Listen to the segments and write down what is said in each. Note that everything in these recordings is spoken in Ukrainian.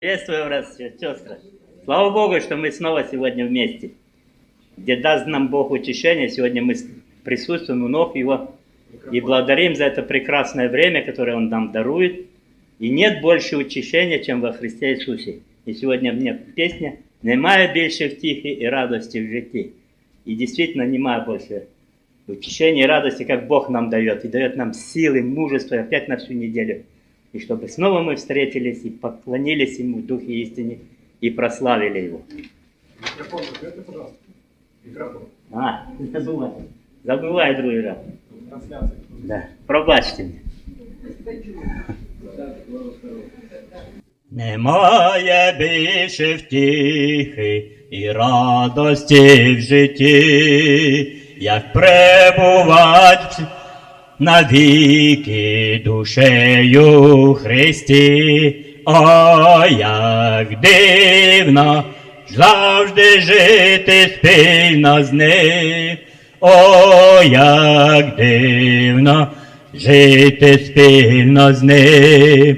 Приветствую вас, сестры. Слава Богу, что мы снова сегодня вместе. Где даст нам Бог утешение, сегодня мы с- присутствуем у ног Его и благодарим за это прекрасное время, которое Он нам дарует. И нет больше утешения, чем во Христе Иисусе. И сегодня мне песня «Немає більше втіхи і радості в житті». И действительно немає больше утешения и радости, как Бог нам дает. И дает нам силы, мужество опять на всю неделю. И чтобы снова мы встретились и поклонились Ему в Духе истине и прославили Его. Микрофон закройте, пожалуйста. Микрофон. А, забывай. Забывай другой раз. Трансляция. Да. Пробачте мене. Немає більше втіхи і радості в житті, як пребувать навіки душею Христі. О, як дивно завжди жити спільно з ним. О, як дивно жити спільно з ним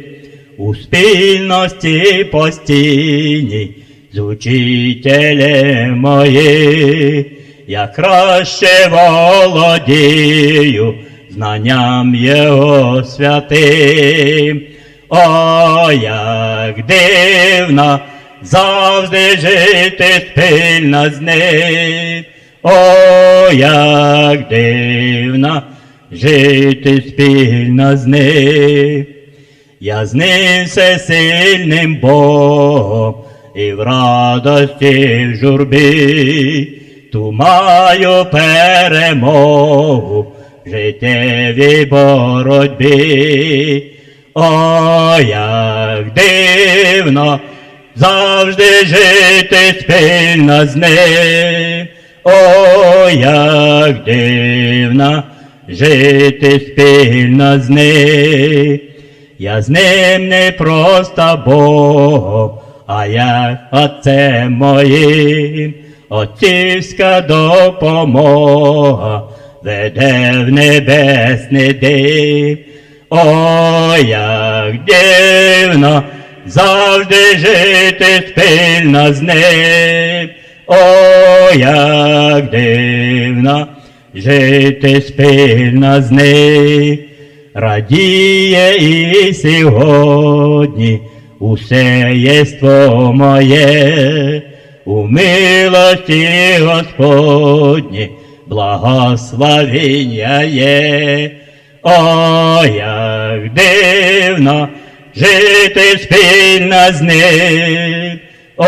у спільності постійній з учителем моїм, я краще володію знанням Його святим. О, як дивно завжди жити спільно з ним. О, як дивно жити спільно з ним. Я з ним всесильним Богом і в радості в журбі, ту маю перемогу життєвій боротьбі. О, як дивно завжди жити спільно з ним. О, як дивно жити спільно з ним. Я з ним не просто Богом, а як Отцем моїм, отцівська допомога веде в небесний дим. О, як дивно завжди жити спільно з ним. О, як дивно жити спільно з ним. Радіє і сьогодні усе єство моє, у милості Господні благословення є. О, як дивно жити спільно з ним. О,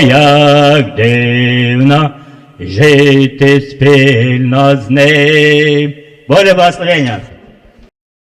як дивно жити спільно з ним. Боже благословення!